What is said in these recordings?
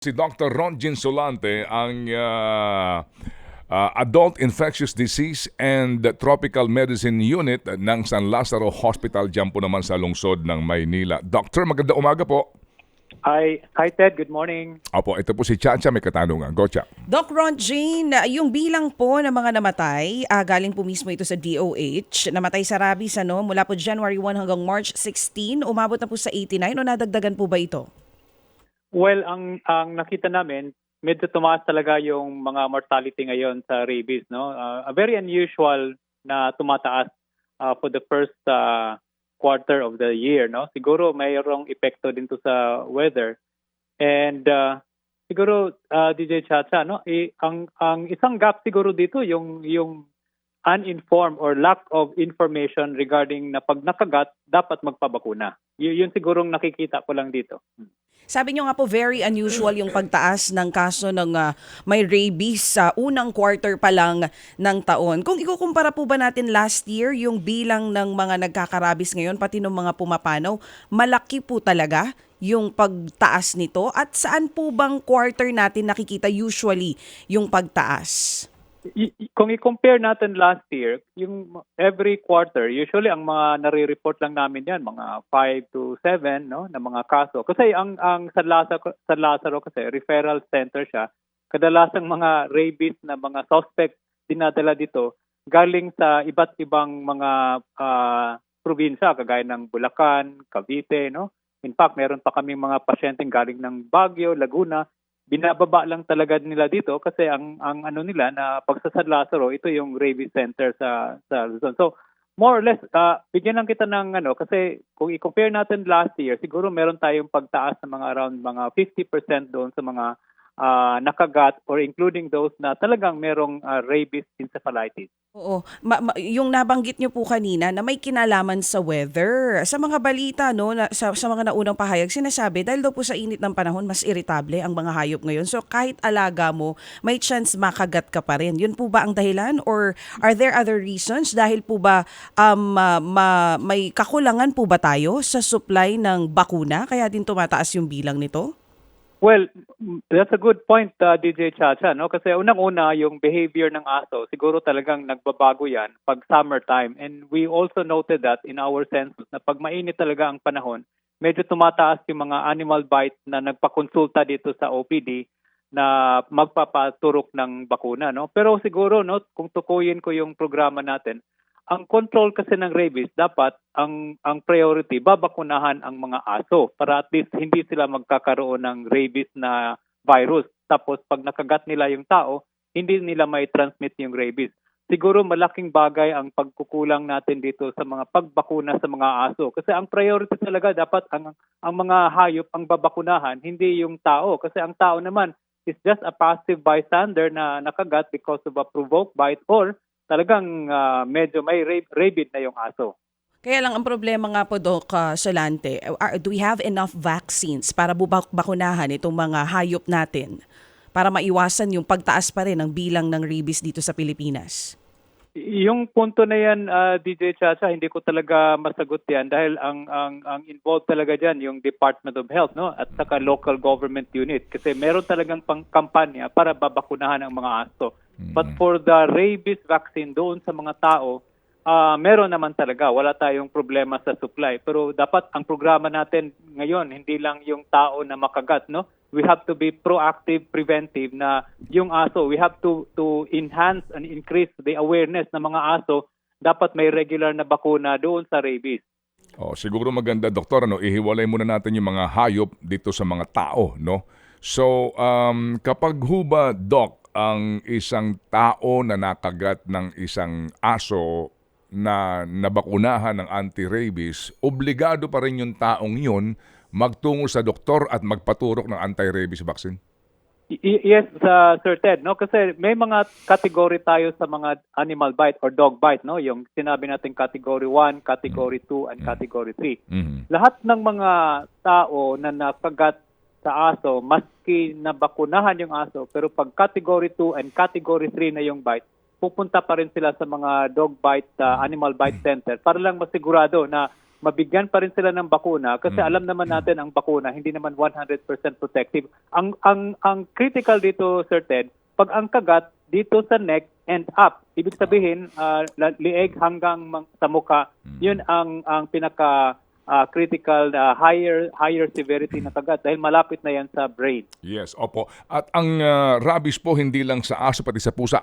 Si Dr. Ronjin Solante, ang ah, ah, Adult Infectious Disease and Tropical Medicine Unit ng San Lazaro Hospital dyan po naman sa lungsod ng Maynila. Doctor, maganda umaga po. Hi, hi Ted, good morning. Opo, ito po si Chacha, may katanungan. Go, Cha. Doc Ron Jane, yung bilang po ng mga namatay, ah, galing po mismo ito sa DOH, namatay sa rabies ano, mula po January 1 hanggang March 16, umabot na po sa 89 o nadagdagan po ba ito? Well, ang ang nakita namin, medyo tumaas talaga yung mga mortality ngayon sa rabies, no? Uh, a very unusual na tumataas uh, for the first uh, quarter of the year, no? Siguro mayroong epekto din to sa weather. And uh, siguro uh, DJ Chacha, no? Eh, ang ang isang gap siguro dito yung yung uninformed or lack of information regarding na pag nakagat dapat magpabakuna. Y- yun sigurong nakikita ko lang dito. Sabi nyo nga po, very unusual yung pagtaas ng kaso ng ah, may rabies sa unang quarter pa lang ng taon. Kung ikukumpara po ba natin last year, yung bilang ng mga nagkakarabis ngayon, pati ng mga pumapanaw, malaki po talaga yung pagtaas nito? At saan po bang quarter natin nakikita usually yung pagtaas? Kung i-compare natin last year, yung every quarter, usually ang mga nare-report lang namin yan, mga 5 to 7 no, na mga kaso. Kasi ang, ang San, Lazaro, San Lazaro kasi, referral center siya, kadalasang mga rabies na mga suspect dinadala dito galing sa iba't ibang mga ah, probinsya, kagaya ng Bulacan, Cavite, no? In fact, meron pa kaming mga pasyenteng galing ng Baguio, Laguna, binababa lang talaga nila dito kasi ang ang ano nila na pag sa San Lazaro ito yung rabies center sa sa Luzon. So more or less ah, bigyan lang kita ng ano kasi kung i-compare natin last year siguro meron tayong pagtaas ng mga around mga 50% doon sa mga ah, nakagat or including those na talagang merong ah, rabies encephalitis. Oo. Ma- ma- yung nabanggit nyo po kanina na may kinalaman sa weather. Sa mga balita, no, na, sa, sa mga naunang pahayag, sinasabi dahil daw po sa init ng panahon, mas irritable ang mga hayop ngayon. So kahit alaga mo, may chance makagat ka pa rin. Yun po ba ang dahilan? Or are there other reasons? Dahil po ba um, ma- ma- may kakulangan po ba tayo sa supply ng bakuna? Kaya din tumataas yung bilang nito? Well, that's a good point, uh, DJ Chacha, no? Kasi unang-una, yung behavior ng aso, siguro talagang nagbabago yan pag summertime. And we also noted that in our census na pag mainit talaga ang panahon, medyo tumataas yung mga animal bites na nagpakonsulta dito sa OPD na magpapaturok ng bakuna, no? Pero siguro, no, kung tukuyin ko yung programa natin, ang control kasi ng rabies dapat ang ang priority babakunahan ang mga aso para at least hindi sila magkakaroon ng rabies na virus. Tapos pag nakagat nila yung tao hindi nila may transmit yung rabies. Siguro malaking bagay ang pagkukulang natin dito sa mga pagbakuna sa mga aso. Kasi ang priority talaga dapat ang ang mga hayop ang babakunahan hindi yung tao. Kasi ang tao naman is just a passive bystander na nakagat because of a provoked bite or talagang ah, medyo may rab- rabid na yung aso. Kaya lang ang problema nga po, Doc uh, Solante, are- do we have enough vaccines para bubak- bakunahan itong mga hayop natin para maiwasan yung pagtaas pa rin ng bilang ng rabies dito sa Pilipinas? Yung punto na yan, ah, DJ Chacha, hindi ko talaga masagot yan dahil ang ang ang involved talaga diyan yung Department of Health no at saka local government unit kasi meron talagang pang kampanya para babakunahan ang mga aso. But for the rabies vaccine doon sa mga tao, ah meron naman talaga. Wala tayong problema sa supply. Pero dapat ang programa natin ngayon, hindi lang yung tao na makagat, no? We have to be proactive, preventive na yung aso, we have to to enhance and increase the awareness ng mga aso. Dapat may regular na bakuna doon sa rabies. Oh, siguro maganda, Doktor, ano, ihiwalay muna natin yung mga hayop dito sa mga tao, no? So, um, kapag huba, Doc, ang isang tao na nakagat ng isang aso na nabakunahan ng anti-rabies, obligado pa rin yung taong yun magtungo sa doktor at magpaturok ng anti-rabies vaccine? Yes, sa Sir Ted, no? Kasi may mga category tayo sa mga animal bite or dog bite, no? Yung sinabi natin category 1, category 2, and category 3. Mhm. Lahat ng mga tao na nakagat sa aso, maski nabakunahan yung aso, pero pag category 2 and category 3 na yung bite, pupunta pa rin sila sa mga dog bite, uh, animal bite center para lang masigurado na mabigyan pa rin sila ng bakuna kasi Mm. alam naman natin ang bakuna hindi naman 100% protective. Ang ang ang critical dito Sir Ted, pag ang kagat dito sa neck and up, ibig sabihin la- lieg hanggang sa mukha, yun ang ang pinaka ah, critical na higher higher severity na kagat dahil malapit na yan sa brain. Yes, opo. At ang ah, rabies po hindi lang sa aso pati sa pusa.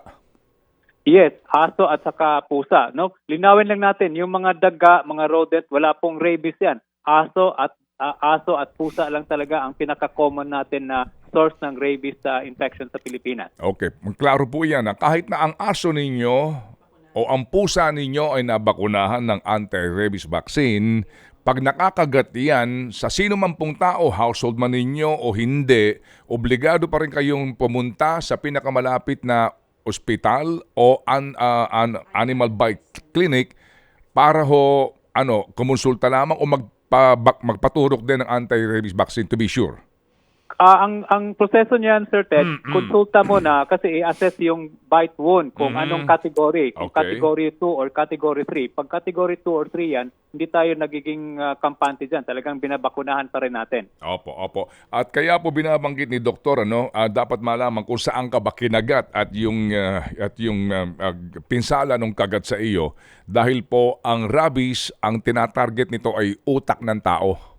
Yes, aso at saka pusa, no? Linawin lang natin, yung mga daga, mga rodent, wala pong rabies 'yan. Aso at ah, aso at pusa lang talaga ang pinaka-common natin na source ng rabies sa infection sa Pilipinas. Okay, klaro po yan. kahit na ang aso ninyo o ang pusa ninyo ay nabakunahan ng anti-rabies vaccine, pag nakakagat yan sa sino man pong tao, household man ninyo o hindi, obligado pa rin kayong pumunta sa pinakamalapit na ospital o an, ah, an- animal bite clinic para ho ano, kumonsulta lamang o magpa, bak- magpaturok din ng anti-rabies vaccine to be sure. Ah, ang ang proseso niyan, Sir Ted, Mm, mm. konsulta mo na kasi i-assess yung bite wound kung Mm. anong category, kung Okay. category 2 or category 3. Pag category 2 or 3 yan, hindi tayo nagiging ah, kampante diyan. Talagang binabakunahan pa rin natin. Opo, opo. At kaya po binabanggit ni doktor ano, ah, dapat malaman kung saan ka ba kinagat at yung ah, at yung ah, ah, pinsala ng kagat sa iyo dahil po ang rabies ang tinatarget nito ay utak ng tao.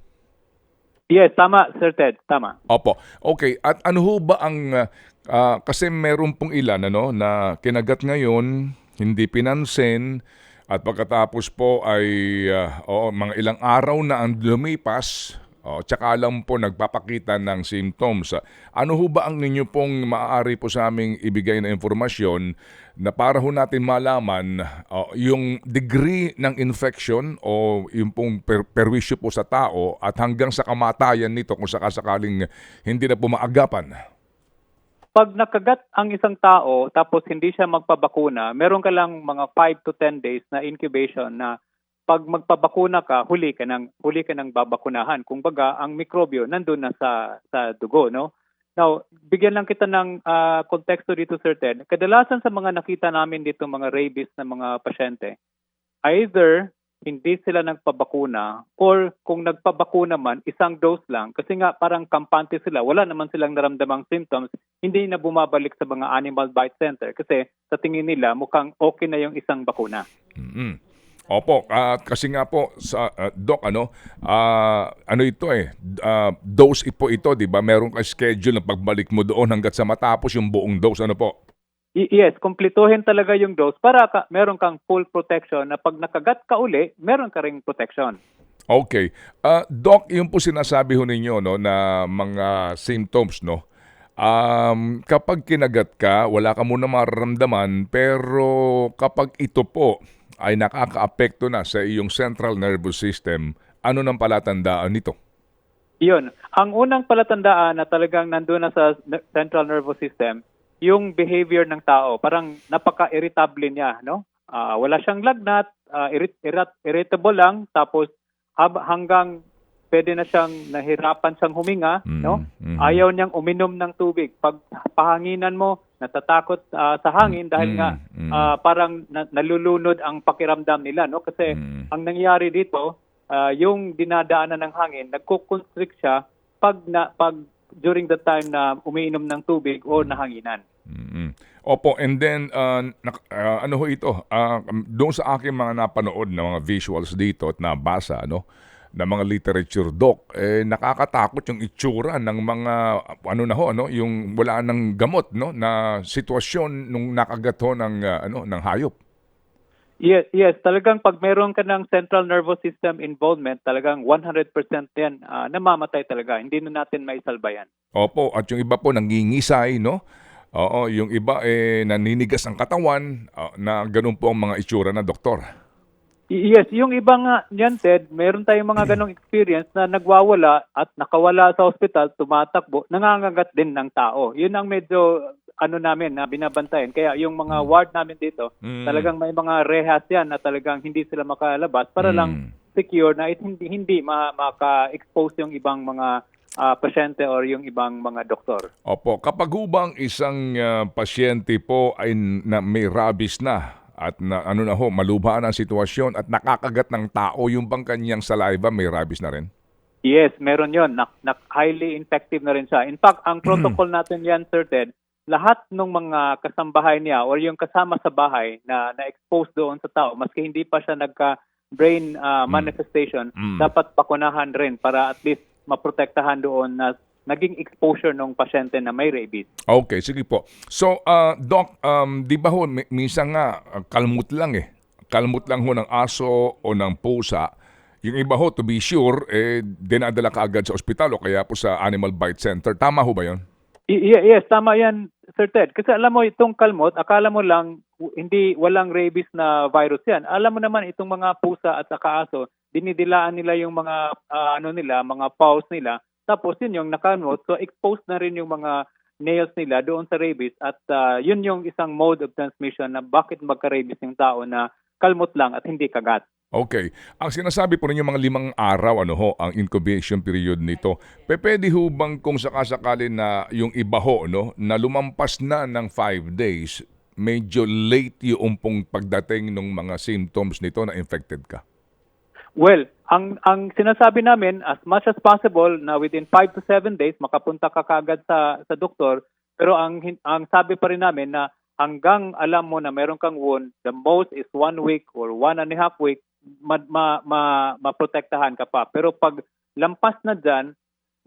Yes, tama, Sir Ted, tama. Opo. Okay, at ano ho ba ang ah, kasi meron pong ilan ano na kinagat ngayon, hindi pinansin at pagkatapos po ay ah, oo, mga ilang araw na ang lumipas, oh, tsaka lang po nagpapakita ng symptoms. Ano ho ba ang ninyo pong maaari po sa aming ibigay na informasyon na para ho natin malaman oh, yung degree ng infection o yung pong per- perwisyo po sa tao at hanggang sa kamatayan nito kung sakasakaling hindi na po maagapan. Pag nakagat ang isang tao tapos hindi siya magpabakuna, meron ka lang mga 5 to 10 days na incubation na pag magpabakuna ka, huli ka ng huli ka ng babakunahan. Kung baga, ang mikrobyo nandun na sa sa dugo, no? Now, bigyan lang kita ng ah, konteksto dito, Sir Ted. Kadalasan sa mga nakita namin dito mga rabies na mga pasyente, either hindi sila nagpabakuna or kung nagpabakuna man, isang dose lang. Kasi nga parang kampante sila, wala naman silang naramdamang symptoms, hindi na bumabalik sa mga animal bite center kasi sa tingin nila mukhang okay na yung isang bakuna. mm Opo, at kasi nga po sa ah, doc ano, ah, ano ito eh, ah, dose po ito, 'di ba? Meron ka schedule na pagbalik mo doon hangga't sa matapos yung buong dose, ano po? Y- yes, kumpletuhin talaga yung dose para ka, meron kang full protection na pag nakagat ka uli, meron ka ring protection. Okay. Ah, doc, yung po sinasabi ho ninyo no na mga symptoms no. Um, kapag kinagat ka, wala ka muna mararamdaman pero kapag ito po ay nakakaapekto na sa iyong central nervous system, ano nang palatandaan nito? Iyon. Ang unang palatandaan na talagang nandun na sa central nervous system, yung behavior ng tao. Parang napaka-irritable niya, no? Ah, wala siyang lagnat, ah, irrit- irrat- irritable lang, tapos hab- hanggang pwede na siyang nahirapan siyang huminga, Mm, no? mhm. Ayaw niyang uminom ng tubig. Pag pahanginan mo, natatakot ah, sa hangin dahil Mm, nga mm. ah, parang na- nalulunod ang pakiramdam nila, no? Kasi Mm. ang nangyari dito, ah, yung dinadaanan ng hangin, nagko-constrict siya pag na pag during the time na umiinom ng tubig o nahanginan. mm Opo, and then uh, nak- uh, ano ho ito? Uh, doon sa aking mga napanood na mga visuals dito at nabasa ano na mga literature doc, eh nakakatakot yung itsura ng mga ano na ho ano, yung wala ng gamot no na sitwasyon nung nakagat ho ng uh, ano ng hayop. Yes, yes, talagang pag meron ka ng central nervous system involvement, talagang 100% yan ah, namamatay talaga. Hindi na natin maisalba yan. Opo, at yung iba po nangingisay, no? Oo, yung iba eh naninigas ang katawan ah, na ganun po ang mga itsura na doktor. Yes, yung iba nga yan, Ted, meron tayong mga ganong experience na nagwawala at nakawala sa ospital, tumatakbo, nangangagat din ng tao. Yun ang medyo ano namin na binabantayan. Kaya yung mga ward namin dito, Mm. talagang may mga rehas yan na talagang hindi sila makalabas para Mm. lang secure na it, hindi hindi ma- maka-expose yung ibang mga ah, pasyente or yung ibang mga doktor. Opo, kapag hubang isang ah, pasyente po ay na, may rabies na, at na, ano na ho, malubha na ang sitwasyon at nakakagat ng tao yung bang kanyang saliva may rabies na rin? Yes, meron yon. Na, na, highly infective na rin siya. In fact, ang protocol natin yan, Sir Ted, lahat ng mga kasambahay niya or yung kasama sa bahay na na-expose doon sa tao, maski hindi pa siya nagka-brain ah, manifestation, Mm. dapat bakunahan rin para at least maprotektahan doon na naging exposure ng pasyente na may rabies. Okay, sige po. So, uh, Doc, um, di ba ho, mi- minsan nga, uh, kalmot lang eh. Kalmot lang ho ng aso o ng pusa. Yung iba ho, to be sure, eh, dinadala ka agad sa ospital o kaya po sa Animal Bite Center. Tama ho ba yon? Y- y- yes, tama yan, Sir Ted. Kasi alam mo, itong kalmot, akala mo lang hindi walang rabies na virus yan. Alam mo naman, itong mga pusa at saka aso, dinidilaan nila yung mga ah, ano nila, mga paws nila. Tapos yun yung nakalmot. So exposed na rin yung mga nails nila doon sa rabies at ah, yun yung isang mode of transmission na bakit magka-rabies yung tao na kalmot lang at hindi kagat. Okay. Ang sinasabi po ninyo mga limang araw, ano ho, ang incubation period nito. Pwede ho bang kung sakasakali na yung iba ho, no, na lumampas na ng five days, medyo late yung pong pagdating ng mga symptoms nito na infected ka? Well, ang ang sinasabi namin as much as possible na within 5 to 7 days makapunta ka kagad sa sa doktor. Pero ang ang sabi pa rin namin na hanggang alam mo na meron kang wound the most is one week or one and a half week ma, ma, ma, maprotektahan ka pa. Pero pag lampas na dyan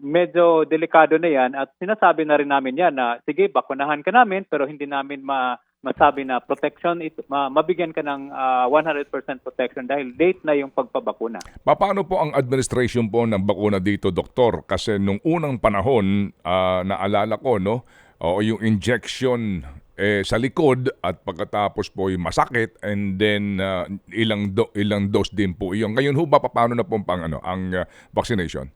medyo delikado na yan. At sinasabi na rin namin yan na sige bakunahan ka namin pero hindi namin ma masabi na protection ito ma, mabigyan ka ng ah, 100% protection dahil late na yung pagpabakuna. Paano po ang administration po ng bakuna dito, doktor? Kasi nung unang panahon, ah, naalala ko, no, o yung injection eh, sa likod at pagkatapos po yung masakit and then ah, ilang do, ilang dose din po iyon. Ngayon ho ba paano na po pang ano ang ah, vaccination?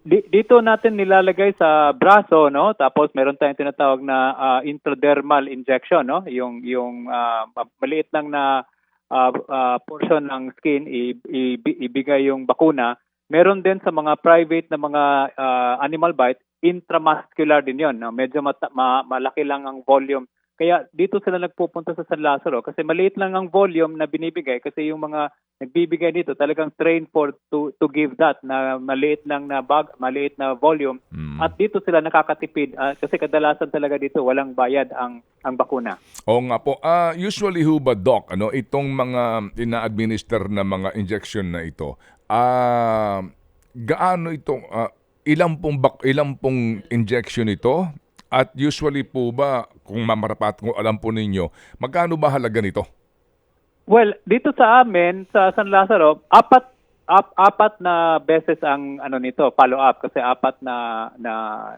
Di- dito natin nilalagay sa braso no? Tapos meron tayong tinatawag na ah, intradermal injection no? Yung yung ma- maliit lang na ah, ah, portion ng skin ibigay yung bakuna. Meron din sa mga private na mga ah, animal bite intramuscular din yon no? medyo mata- ma- malaki lang ang volume kaya dito sila nagpupunta sa San Lazaro kasi maliit lang ang volume na binibigay kasi yung mga nagbibigay dito talagang trained for to to give that na maliit lang na bag, maliit na volume Mm. at dito sila nakakatipid ah, kasi kadalasan talaga dito walang bayad ang ang bakuna. Oo nga po. Ah, usually ho ba, Doc, ano, itong mga ina-administer na mga injection na ito, ah, gaano itong, ah, ilang pong, bak- ilang pong injection ito? At usually po ba, kung mamarapat, kung alam po ninyo, magkano ba halaga nito? Well, dito sa amin sa San Lazaro, apat ap, apat na beses ang ano nito follow up kasi apat na na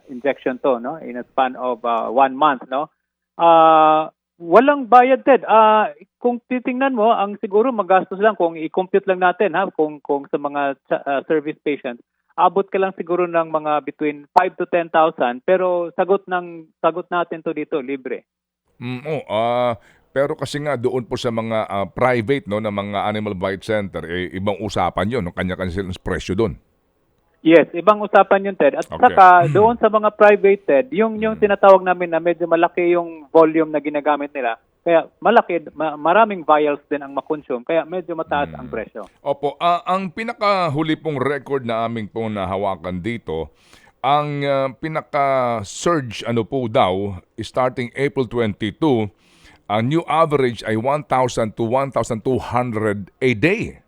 injection to no in a span of uh, one month no. Ah, walang bayad Ted. Ah, kung titingnan mo, ang siguro magastos lang kung i-compute lang natin ha kung kung sa mga ah, service patients abot ka lang siguro ng mga between 5 to 10,000 pero sagot ng sagot natin to dito libre. Mm, oh, ah, pero kasi nga doon po sa mga ah, private no na mga animal bite center eh, ibang usapan 'yon, no? kanya-kanya silang presyo doon. Yes, ibang usapan yun, Ted. At Okay. saka, doon sa mga private, Ted, yung, yung tinatawag namin na medyo malaki yung volume na ginagamit nila. Kaya malaki, ma- maraming vials din ang makonsume. Kaya medyo mataas ang presyo. Opo, ah, ang pinakahuli pong record na aming po nahawakan dito, ang ah, pinaka-surge ano po daw, starting April 22, ang new average ay 1,000 to 1,200 a day.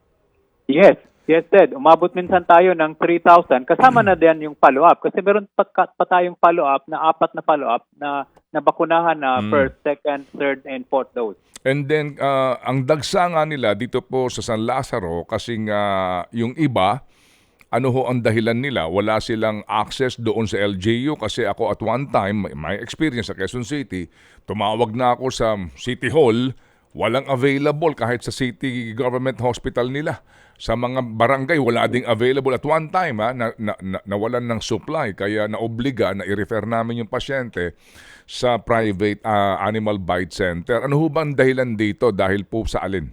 Yes, yes, Ted. Umabot minsan tayo ng 3,000. Kasama na din yung follow-up. Kasi meron pa, pa tayong follow-up na apat na follow-up na nabakunahan na Mm. first, second, third, and fourth dose. And then, ah, ang dagsa nga nila dito po sa San Lazaro kasi nga yung iba, ano ho ang dahilan nila? Wala silang access doon sa LGU kasi ako at one time, may experience sa Quezon City, tumawag na ako sa City Hall, walang available kahit sa City Government Hospital nila. Sa mga barangay, wala ding available. At one time, ha, na, na, na, nawalan ng supply kaya naobliga na i-refer namin yung pasyente sa private ah, animal bite center. Ano ho bang dahilan dito dahil po sa alin?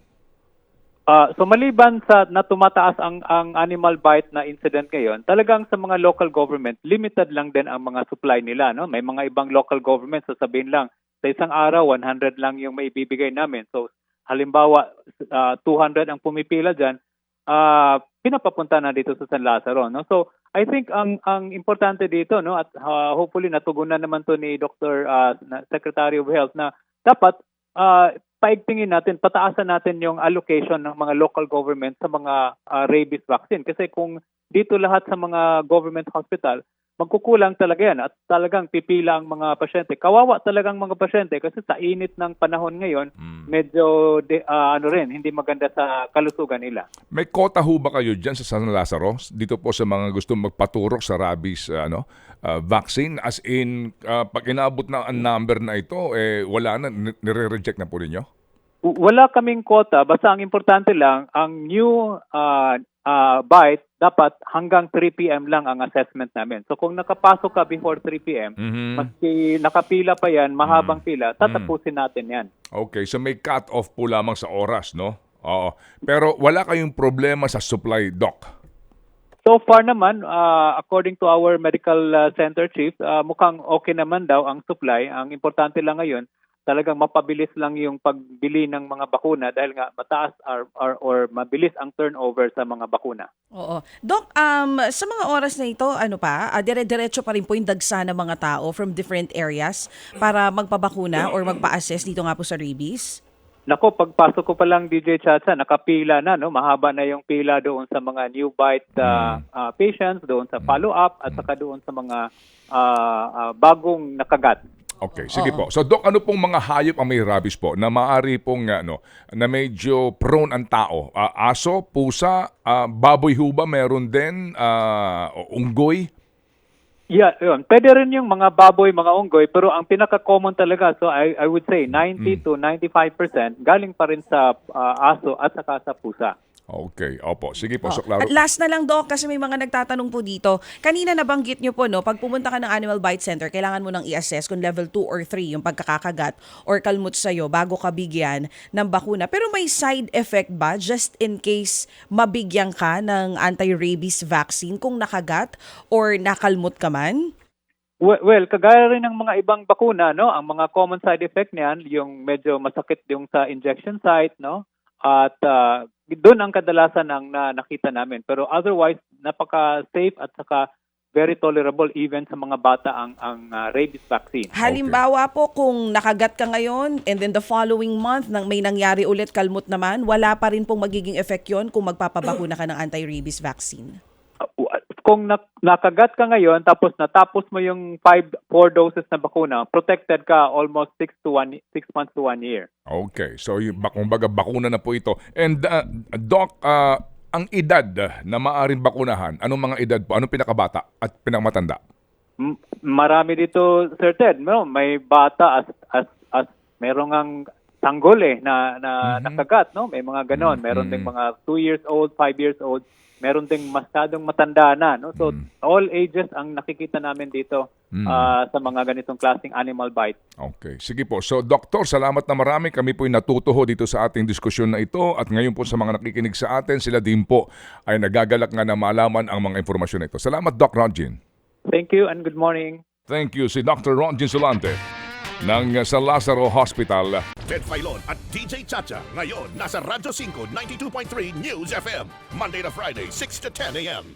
Ah, so maliban sa na tumataas ang ang animal bite na incident ngayon, talagang sa mga local government limited lang din ang mga supply nila, no? May mga ibang local government sasabihin lang sa isang araw 100 lang yung maibibigay namin. So halimbawa ah, 200 ang pumipila diyan, ah pinapapunta na dito sa San Lazaro, no? So, I think ang ang importante dito, no, at ah, hopefully natugunan naman to ni Dr. na- Secretary of Health na dapat ah, paigtingin natin, pataasan natin yung allocation ng mga local government sa mga ah, rabies vaccine kasi kung dito lahat sa mga government hospital magkukulang talaga yan at talagang pipila ang mga pasyente. Kawawa talagang mga pasyente kasi sa init ng panahon ngayon, Mm. medyo de, ah, ano rin, hindi maganda sa kalusugan nila. May kota ho ba kayo dyan sa San Lazaro? Dito po sa mga gusto magpaturok sa rabies uh, ano, uh, vaccine? As in, uh, pag inabot na ang number na ito, eh, wala na, ni- nire-reject na po ninyo? Wala kaming quota, basta ang importante lang, ang new ah, ah, bite, dapat hanggang 3 p.m. lang ang assessment namin. So kung nakapasok ka before 3 p.m., Mhm. maski nakapila pa yan, mahabang Mm. pila, tatapusin natin yan. Okay, so may cut-off po lamang sa oras, no? Oo. Pero wala kayong problema sa supply, Doc. So far naman, ah, according to our medical ah, center chief, ah, mukhang okay naman daw ang supply. Ang importante lang ngayon, talagang mapabilis lang yung pagbili ng mga bakuna dahil nga mataas or, or, or mabilis ang turnover sa mga bakuna. Oo. Doc, um, sa mga oras na ito, ano pa, ah, dire-diretso pa rin po yung dagsa ng mga tao from different areas para magpabakuna or magpa-assess dito nga po sa rabies? Nako, pagpasok ko pa lang DJ Chacha, nakapila na, no? Mahaba na yung pila doon sa mga new bite ah, ah, patients, doon sa follow-up, at saka doon sa mga ah, ah, bagong nakagat. Okay, sige Oo. po. So Doc, ano pong mga hayop ang may rabies po na maaari pong ano, na medyo prone ang tao? Ah, aso, pusa, ah, baboy ho ba meron din? Ah, unggoy? Yeah, yun. Pwede rin yung mga baboy, mga unggoy, pero ang pinaka-common talaga, so I, I would say 90 to 95% galing pa rin sa ah, aso at saka sa pusa. Okay, opo. Sige po, Oh. At last na lang, Doc, kasi may mga nagtatanong po dito. Kanina nabanggit nyo po, no, pag pumunta ka ng Animal Bite Center, kailangan mo nang i-assess kung level 2 or 3 yung pagkakakagat or kalmot sa'yo bago ka bigyan ng bakuna. Pero may side effect ba just in case mabigyan ka ng anti-rabies vaccine kung nakagat or nakalmot ka man? Well, well, kagaya rin ng mga ibang bakuna, no, ang mga common side effect niyan, yung medyo masakit yung sa injection site, no, at ah, doon ang kadalasan ang na, nakita namin. Pero otherwise, napaka-safe at saka very tolerable even sa mga bata ang ang ah, rabies vaccine. Halimbawa po kung nakagat ka ngayon and then the following month nang may nangyari ulit kalmot naman, wala pa rin pong magiging effect yon kung magpapabakuna ka ng anti-rabies vaccine. Uh, kung nak- nakagat ka ngayon tapos natapos mo yung 5 4 doses na bakuna, protected ka almost 6 to 1 6 months to 1 year. Okay, so yung, kumbaga bakuna na po ito. And uh, Doc, uh, ang edad na maaring bakunahan, anong mga edad po? Anong pinakabata at pinakamatanda? Marami dito Sir Ted, no? may bata as as as merong ang tanggol eh na na Mhm. nakagat, no? May mga ganon, meron Mhm. ding mga 2 years old, 5 years old, meron ding masyadong matanda na, no? So Mhm. all ages ang nakikita namin dito Mhm. ah, sa mga ganitong klaseng animal bite. Okay, sige po. So, Doktor, salamat na marami. Kami po'y natutuho dito sa ating diskusyon na ito at ngayon po sa mga nakikinig sa atin, sila din po ay nagagalak nga na malaman ang mga informasyon na ito. Salamat, Doc Ronjin. Thank you and good morning. Thank you si Dr. Ronjin Solante ng San Lazaro Hospital. Ted Filon at DJ Chacha. Ngayon, nasa Radyo 5, 92.3 News FM. Monday to Friday, 6 to 10 a.m.